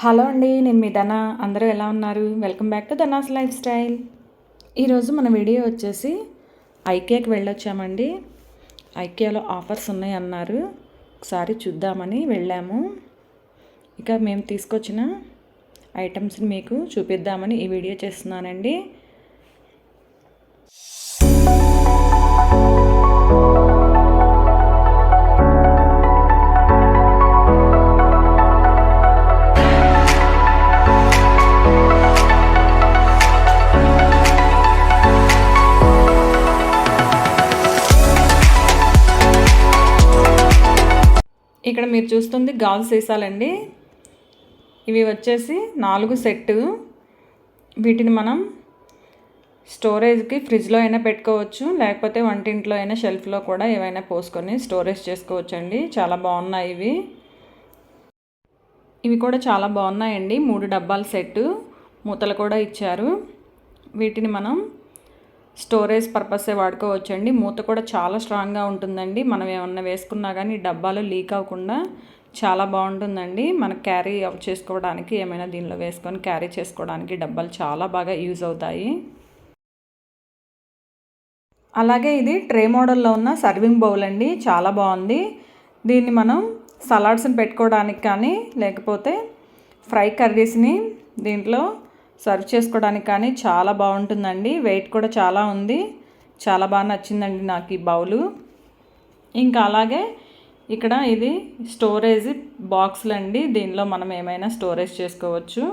Hello అండి నేను మీ ధన. అందరూ ఎలా ఉన్నారు? Welcome back to Dhana's life style. ఈరోజు మన వీడియో వచ్చేసి ఐకేకి వెళ్ళొచ్చామండి. ఐకేలో ఆఫర్స్ ఉన్నాయి అన్నారు ఒకసారి చూద్దామని వెళ్ళాము. ఇక మేము తీసుకొచ్చిన ఐటమ్స్ని మీకు చూపిద్దామని ఈ వీడియో చేస్తున్నానండి. చూస్తుంది గాజు సీసాలండి. ఇవి వచ్చేసి నాలుగు సెట్టు. వీటిని మనం స్టోరేజ్కి ఫ్రిడ్జ్లో అయినా పెట్టుకోవచ్చు లేకపోతే వంటింట్లో అయినా షెల్ఫ్లో కూడా ఏవైనా పోసుకొని స్టోరేజ్ చేసుకోవచ్చు అండి చాలా బాగున్నాయి ఇవి. ఇవి కూడా చాలా బాగున్నాయండి. మూడు డబ్బాల సెట్టు. మూతలు కూడా ఇచ్చారు. వీటిని మనం స్టోరేజ్ పర్పసే వాడుకోవచ్చండి. మూత కూడా చాలా స్ట్రాంగ్గా ఉంటుందండి. మనం ఏమన్నా వేసుకున్నా కానీ డబ్బాలు లీక్ అవ్వకుండా చాలా బాగుంటుందండి. మన క్యారీ చేసుకోవడానికి ఏమైనా దీనిలో వేసుకొని క్యారీ చేసుకోవడానికి డబ్బాలు చాలా బాగా యూజ్ అవుతాయి. అలాగే ఇది ట్రే మోడల్లో ఉన్న సర్వింగ్ బౌల్ అండి. చాలా బాగుంది. దీన్ని మనం సలాడ్స్ని పెట్టుకోవడానికి కానీ లేకపోతే ఫ్రై కర్రీస్ని దీంట్లో సర్వ్ చేసుకోవడానికి కానీ చాలా బాగుంటుందండి. వెయిట్ కూడా చాలా ఉంది. చాలా బాగా నచ్చిందండి నాకు ఈ బౌలు. ఇంకా అలాగే ఇక్కడ ఇది స్టోరేజ్ బాక్స్లు అండి దీనిలో మనం ఏమైనా స్టోరేజ్ చేసుకోవచ్చు.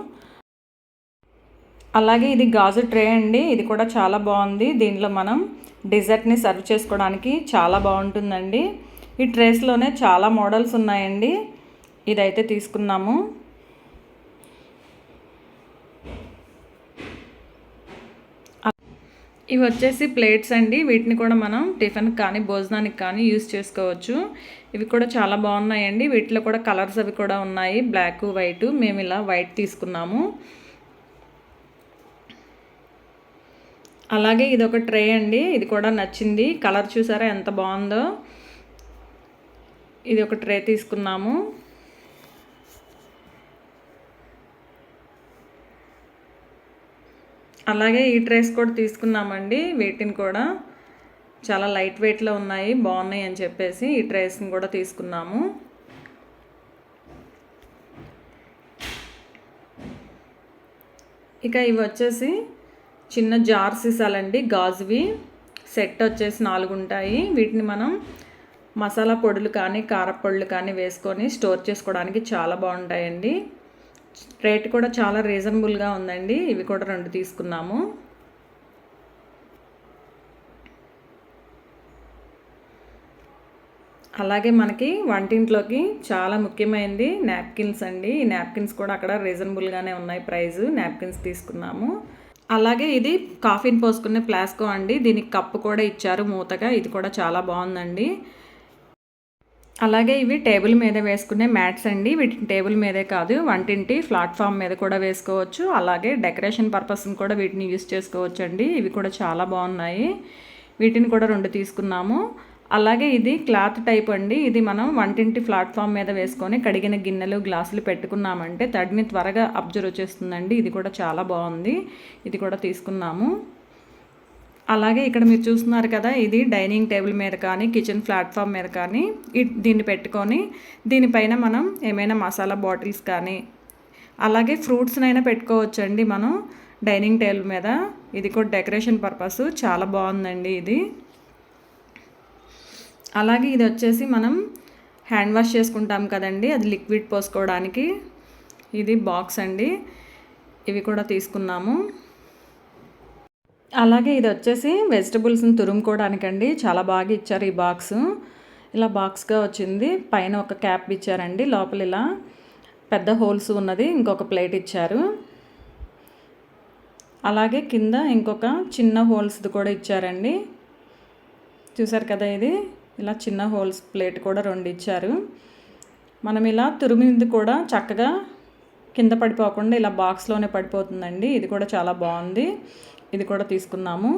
అలాగే ఇది గాజు ట్రే అండి. ఇది కూడా చాలా బాగుంది. దీనిలో మనం డిజర్ట్ని సర్వ్ చేసుకోవడానికి చాలా బాగుంటుందండి. ఈ ట్రేస్లోనే చాలా మోడల్స్ ఉన్నాయండి. ఇదైతే తీసుకున్నాము. ఇవి వచ్చేసి ప్లేట్స్ అండి. వీటిని కూడా మనం టిఫిన్కి కానీ భోజనానికి కానీ యూస్ చేసుకోవచ్చు. ఇవి కూడా చాలా బాగున్నాయండి. వీటిలో కూడా కలర్స్ అవి కూడా ఉన్నాయి. బ్లాక్ వైట్ మేము ఇలా వైట్ తీసుకున్నాము. అలాగే ఇది ఒక ట్రే అండి. ఇది కూడా నచ్చింది. కలర్ చూసారా ఎంత బాగుందో? ఇది ఒక ట్రే తీసుకున్నాము. అలాగే ఈ ట్రేస్ కూడా తీసుకున్నామండి. వీటిని కూడా చాలా లైట్ వెయిట్లో ఉన్నాయి బాగున్నాయి అని చెప్పేసి ఈ ట్రేస్ని కూడా తీసుకున్నాము. ఇక ఇవి వచ్చేసి చిన్న జార్ సీసాలండి గాజువి. సెట్ వచ్చేసి నాలుగు ఉంటాయి. వీటిని మనం మసాలా పొడులు కానీ కారపొడులు కానీ వేసుకొని స్టోర్ చేసుకోవడానికి చాలా బాగుంటాయండి. రేట్ కూడా చాలా రీజనబుల్గా ఉందండి. ఇవి కూడా రెండు తీసుకున్నాము. అలాగే మనకి వంటింట్లోకి చాలా ముఖ్యమైనది నాప్కిన్స్ అండి. ఈ నాప్కిన్స్ కూడా అక్కడ రీజనబుల్గానే ఉన్నాయి ప్రైస్ నాప్కిన్స్ తీసుకున్నాము. అలాగే ఇది కాఫీని పోసుకునే ప్లాస్కో అండి. దీనికి కప్పు కూడా ఇచ్చారు మూతగా. ఇది కూడా చాలా బాగుందండి. అలాగే ఇవి టేబుల్ మీద వేసుకునే మ్యాట్స్ అండి. వీటిని టేబుల్ మీదే కాదు వంటింటి ప్లాట్ఫామ్ మీద కూడా వేసుకోవచ్చు. అలాగే డెకరేషన్ పర్పస్ని కూడా వీటిని యూస్ చేసుకోవచ్చు అండి ఇవి కూడా చాలా బాగున్నాయి. వీటిని కూడా రెండు తీసుకున్నాము. అలాగే ఇది క్లాత్ టైప్ అండి. ఇది మనం వంటింటి ప్లాట్ఫామ్ మీద వేసుకొని కడిగిన గిన్నెలు గ్లాసులు పెట్టుకున్నామంటే తడిని త్వరగా అబ్జర్వ్ చేస్తుందండి ఇది కూడా చాలా బాగుంది. ఇది కూడా తీసుకున్నాము. అలాగే ఇక్కడ మీరు చూస్తున్నారు కదా ఇది డైనింగ్ టేబుల్ మీద కానీ కిచెన్ ప్లాట్ఫామ్ మీద కానీ దీన్ని పెట్టుకొని దీనిపైన మనం ఏమైనా మసాలా బాటిల్స్ కానీ అలాగే ఫ్రూట్స్నైనా పెట్టుకోవచ్చండి మనం డైనింగ్ టేబుల్ మీద. ఇది కూడా డెకరేషన్ పర్పస్. చాలా బాగుందండి ఇది. అలాగే ఇది వచ్చేసి మనం హ్యాండ్ వాష్ చేసుకుంటాం కదండి అది లిక్విడ్ పోసుకోవడానికి. ఇది బాక్స్ అండి. ఇవి కూడా తీసుకున్నాము. అలాగే ఇది వచ్చేసి వెజిటబుల్స్ని తురుముకోవడానికండి. చాలా బాగా ఇచ్చారు ఈ బాక్స్. ఇలా బాక్స్గా వచ్చింది. పైన ఒక క్యాప్ ఇచ్చారండి లోపల ఇలా. పెద్ద హోల్స్ ఉన్నది. ఇంకొక ప్లేట్ ఇచ్చారు. అలాగే కింద ఇంకొక చిన్న హోల్స్ది కూడా ఇచ్చారండి. చూసారు కదా ఇది? ఇలా చిన్న హోల్స్ ప్లేట్ కూడా రెండు ఇచ్చారు. మనం ఇలా తురిమింది కూడా చక్కగా కింద పడిపోకుండా ఇలా బాక్స్లోనే పడిపోతుందండి. ఇది కూడా చాలా బాగుంది. ఇది కూడా తీసుకున్నాము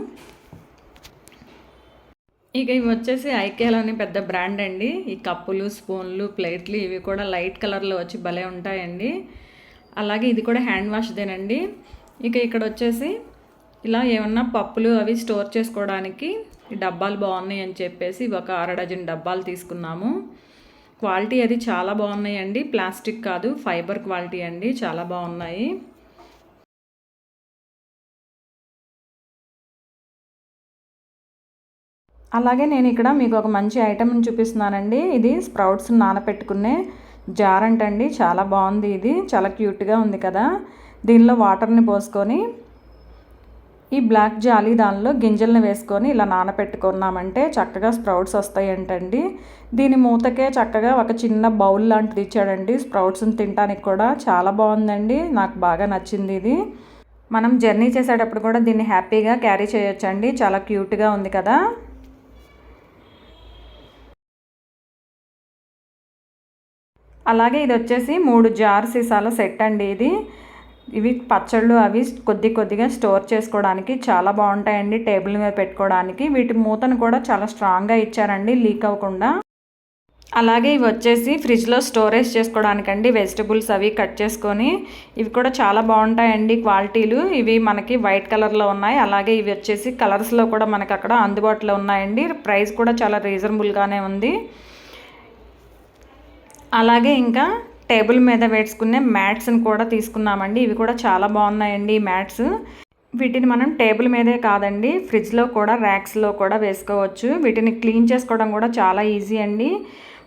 ఇక ఇవి వచ్చేసి ఐకేలోని పెద్ద బ్రాండ్ అండి. ఈ కప్పులు స్పూన్లు ప్లేట్లు ఇవి కూడా లైట్ కలర్లో వచ్చి భలే ఉంటాయండి. అలాగే ఇది కూడా హ్యాండ్ వాష్దేనండి. ఇక ఇక్కడ వచ్చేసి ఇలా ఏమన్నా పప్పులు అవి స్టోర్ చేసుకోవడానికి ఈ డబ్బాలు బాగున్నాయి అని చెప్పేసి ఒక అర డజన్ డబ్బాలు తీసుకున్నాము. క్వాలిటీ అది చాలా బాగున్నాయండి. ప్లాస్టిక్ కాదు ఫైబర్ క్వాలిటీ అండి. చాలా బాగున్నాయి. అలాగే నేను ఇక్కడ మీకు ఒక మంచి ఐటమ్ చూపిస్తున్నానండి. ఇది స్ప్రౌట్స్ నానపెట్టుకునే జార్ అంటండి. చాలా బాగుంది ఇది. చాలా క్యూట్గా ఉంది కదా. దీనిలో వాటర్ని పోసుకొని ఈ బ్లాక్ జాలి దానిలో గింజలను వేసుకొని ఇలా నానపెట్టుకున్నామంటే చక్కగా స్ప్రౌట్స్ వస్తాయంటండి. దీని మూతకే చక్కగా ఒక చిన్న బౌల్ లాంటిది ఇచ్చాడండి. స్ప్రౌట్స్ని తినడానికి కూడా చాలా బాగుందండి. నాకు బాగా నచ్చింది ఇది. మనం జర్నీ చేసేటప్పుడు కూడా దీన్ని హ్యాపీగా క్యారీ చేయొచ్చండి. చాలా క్యూట్గా ఉంది కదా. అలాగే ఇది వచ్చేసి మూడు జార్ సీసాల సెట్ అండి ఇది. ఇవి పచ్చళ్ళు అవి కొద్ది కొద్దిగా స్టోర్ చేసుకోవడానికి చాలా బాగుంటాయండి టేబుల్ మీద పెట్టుకోవడానికి. వీటి మూతను కూడా చాలా స్ట్రాంగ్గా ఇచ్చారండి లీక్ అవ్వకుండా. అలాగే ఇవి వచ్చేసి ఫ్రిడ్జ్లో స్టోరేజ్ చేసుకోవడానికండి వెజిటబుల్స్ అవి కట్ చేసుకొని. ఇవి కూడా చాలా బాగుంటాయండి క్వాలిటీలు. ఇవి మనకి వైట్ కలర్లో ఉన్నాయి. అలాగే ఇవి వచ్చేసి కలర్స్లో కూడా మనకి అక్కడ అందుబాటులో ఉన్నాయండి. ప్రైస్ కూడా చాలా రీజనబుల్గానే ఉంది. అలాగే ఇంకా టేబుల్ మీద వేసుకునే మ్యాట్స్ని కూడా తీసుకున్నామండి. ఇవి కూడా చాలా బాగున్నాయండి ఈ మ్యాట్స్. వీటిని మనం టేబుల్ మీదే కాదండి ఫ్రిడ్జ్లో కూడా ర్యాక్స్లో కూడా వేసుకోవచ్చు. వీటిని క్లీన్ చేసుకోవడం కూడా చాలా ఈజీ అండి.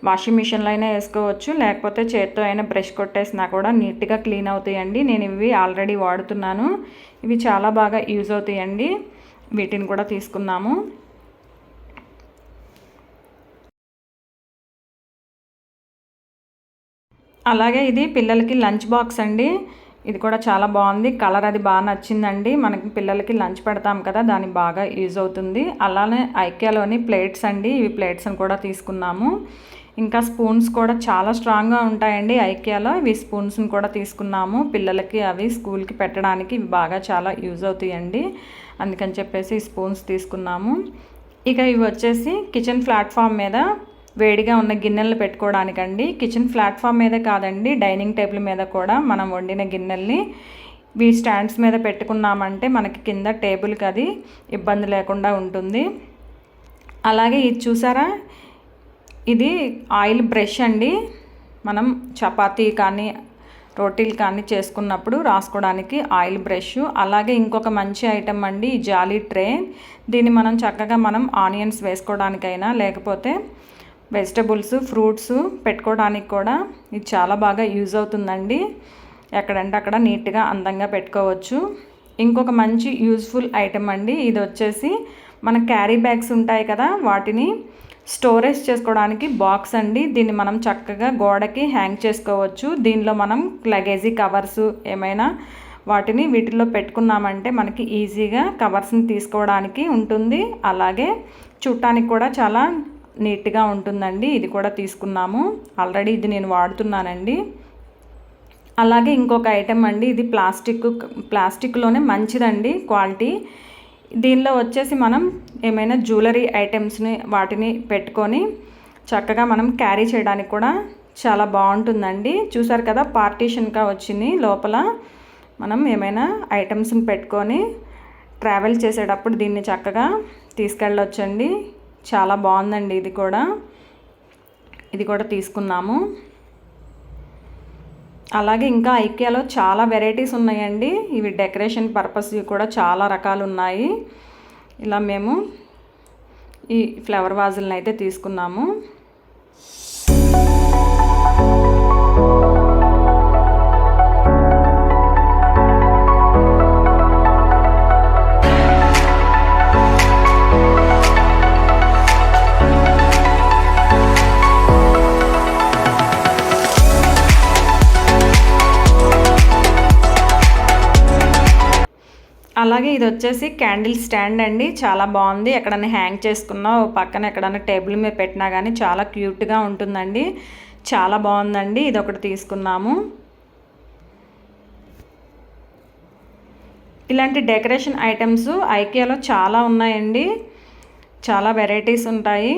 వాషింగ్ మిషన్లో అయినా వేసుకోవచ్చు లేకపోతే చేత్తో అయినా బ్రష్ కొట్టేసినా కూడా నీట్గా క్లీన్ అవుతాయండి. నేను ఇవి ఆల్రెడీ వాడుతున్నాను. ఇవి చాలా బాగా యూజ్ అవుతాయండి. వీటిని కూడా తీసుకున్నాము. అలాగే ఇది పిల్లలకి లంచ్ బాక్స్ అండి. ఇది కూడా చాలా బాగుంది. కలర్ అది బాగా నచ్చిందండి. మనకి పిల్లలకి లంచ్ పెడతాం కదా దాని బాగా యూజ్ అవుతుంది. అలానే ఐక్యాలోని ప్లేట్స్ అండి. ఇవి ప్లేట్స్ని కూడా తీసుకున్నాము. ఇంకా స్పూన్స్ కూడా చాలా స్ట్రాంగ్గా ఉంటాయండి ఐక్యాలో. ఇవి స్పూన్స్ని కూడా తీసుకున్నాము. పిల్లలకి అవి స్కూల్కి పెట్టడానికి ఇవి బాగా చాలా యూజ్ అవుతాయండి. అందుకని చెప్పేసి స్పూన్స్ తీసుకున్నాము. ఇక ఇవి వచ్చేసి కిచెన్ ప్లాట్ఫామ్ మీద వేడిగా ఉన్న గిన్నెలు పెట్టుకోవడానికండి. కిచెన్ ప్లాట్ఫామ్ మీద కాదండి డైనింగ్ టేబుల్ మీద కూడా మనం వండిన గిన్నెల్ని వీ స్టాండ్స్ మీద పెట్టుకున్నామంటే మనకి కింద టేబుల్కి అది ఇబ్బంది లేకుండా ఉంటుంది. అలాగే ఇది చూసారా? ఇది ఆయిల్ బ్రష్ అండి. మనం చపాతీ కానీ రోటీలు కానీ చేసుకున్నప్పుడు రాసుకోవడానికి ఆయిల్ బ్రష్. అలాగే ఇంకొక మంచి ఐటెం అండి ఈ జాలీ ట్రే. దీన్ని మనం చక్కగా మనం ఆనియన్స్ వేసుకోవడానికైనా లేకపోతే వెజిటబుల్స్ ఫ్రూట్స్ పెట్టుకోవడానికి కూడా ఇది చాలా బాగా యూజ్ అవుతుందండి. ఎక్కడంటే అక్కడ నీట్గా అందంగా పెట్టుకోవచ్చు. ఇంకొక మంచి యూజ్ఫుల్ ఐటెం అండి ఇది వచ్చేసి మన క్యారీ బ్యాగ్స్ ఉంటాయి కదా వాటిని స్టోరేజ్ చేసుకోవడానికి బాక్స్ అండి. దీన్ని మనం చక్కగా గోడకి హ్యాంగ్ చేసుకోవచ్చు. దీనిలో మనం లగేజీ కవర్స్ ఏమైనా వాటిని వీటిల్లో పెట్టుకున్నామంటే మనకి ఈజీగా కవర్స్ని తీసుకోవడానికి ఉంటుంది. అలాగే చూడటానికి కూడా చాలా నీట్గా ఉంటుందండి. ఇది కూడా తీసుకున్నాము. ఆల్రెడీ ఇది నేను వాడుతున్నానండి. అలాగే ఇంకొక ఐటెం అండి. ఇది ప్లాస్టిక్ ప్లాస్టిక్లోనే మంచిదండి క్వాలిటీ. దీనిలో వచ్చేసి మనం ఏమైనా జ్యువెలరీ ఐటమ్స్ని వాటిని పెట్టుకొని చక్కగా మనం క్యారీ చేయడానికి కూడా చాలా బాగుంటుందండి. చూసారు కదా పార్టీషన్గా వచ్చింది. లోపల మనం ఏమైనా ఐటమ్స్ని పెట్టుకొని ట్రావెల్ చేసేటప్పుడు దీన్ని చక్కగా తీసుకెళ్ళొచ్చండి. చాలా బాగుందండి ఇది కూడా. ఇది కూడా తీసుకున్నాము. అలాగే ఇంకా ఐక్యాలో చాలా వెరైటీస్ ఉన్నాయండి. ఇవి డెకరేషన్ పర్పస్ కూడా చాలా రకాలు ఉన్నాయి. ఇలా మేము ఈ ఫ్లవర్ వాజులను అయితే తీసుకున్నాము. అలాగే ఇది వచ్చేసి క్యాండిల్ స్టాండ్ అండి. చాలా బాగుంది. ఎక్కడైనా హ్యాంగ్ చేసుకున్నా పక్కన ఎక్కడైనా టేబుల్ మీద పెట్టినా కానీ చాలా క్యూట్గా ఉంటుందండి. చాలా బాగుందండి. ఇది ఒకటి తీసుకున్నాము. ఇలాంటి డెకరేషన్ ఐటమ్స్ ఐకియాలో చాలా ఉన్నాయండి. చాలా వెరైటీస్ ఉంటాయి.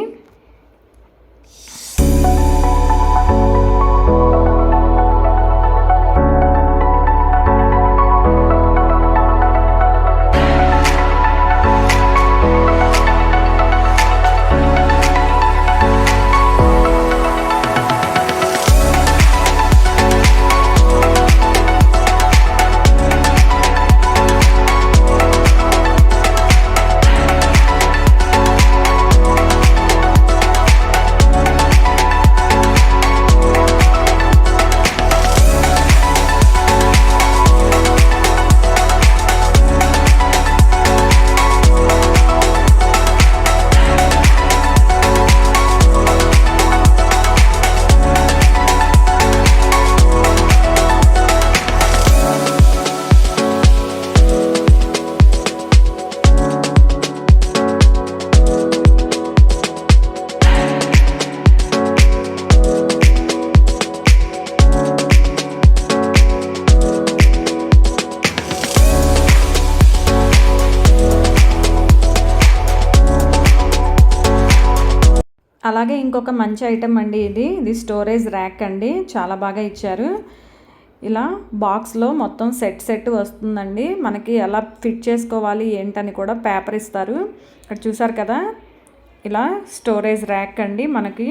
ఇంకొక మంచి ఐటెం అండి ఇది. ఇది స్టోరేజ్ ర్యాక్ అండి. చాలా బాగా ఇచ్చారు. ఇలా బాక్స్లో మొత్తం సెట్ సెట్ వస్తుందండి. మనకి ఎలా ఫిట్ చేసుకోవాలి ఏంటని కూడా పేపర్ ఇస్తారు. ఇక్కడ చూసారు కదా? ఇలా స్టోరేజ్ ర్యాక్ అండి. మనకి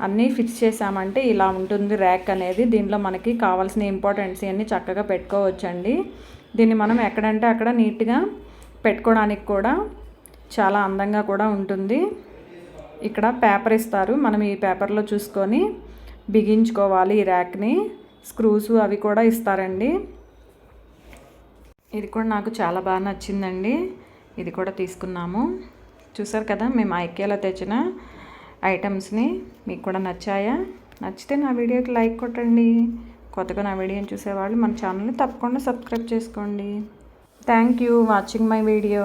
అన్నీ ఫిక్స్ చేసామంటే ఇలా ఉంటుంది ర్యాక్ అనేది. దీనిలో మనకి కావాల్సిన ఇంపార్టెంట్స్ అన్నీ చక్కగా పెట్టుకోవచ్చండి. దీన్ని మనం ఎక్కడంటే అక్కడ నీట్గా పెట్టుకోవడానికి కూడా చాలా అందంగా కూడా ఉంటుంది. ఇక్కడ పేపర్ ఇస్తారు. మనం ఈ పేపర్లో చూసుకొని బిగించుకోవాలి ఈ ర్యాక్ని. స్క్రూస్ అవి కూడా ఇస్తారండి. ఇది కూడా నాకు చాలా బాగా నచ్చిందండి. ఇది కూడా తీసుకున్నాము. చూసారు కదా మేము ఐకేలో తెచ్చిన ఐటమ్స్ని మీకు కూడా నచ్చాయా? నచ్చితే నా వీడియోకి లైక్ కొట్టండి. కొత్తగా నా వీడియోని చూసేవాళ్ళు మన ఛానల్ని తప్పకుండా సబ్స్క్రైబ్ చేసుకోండి. Thank you watching my video.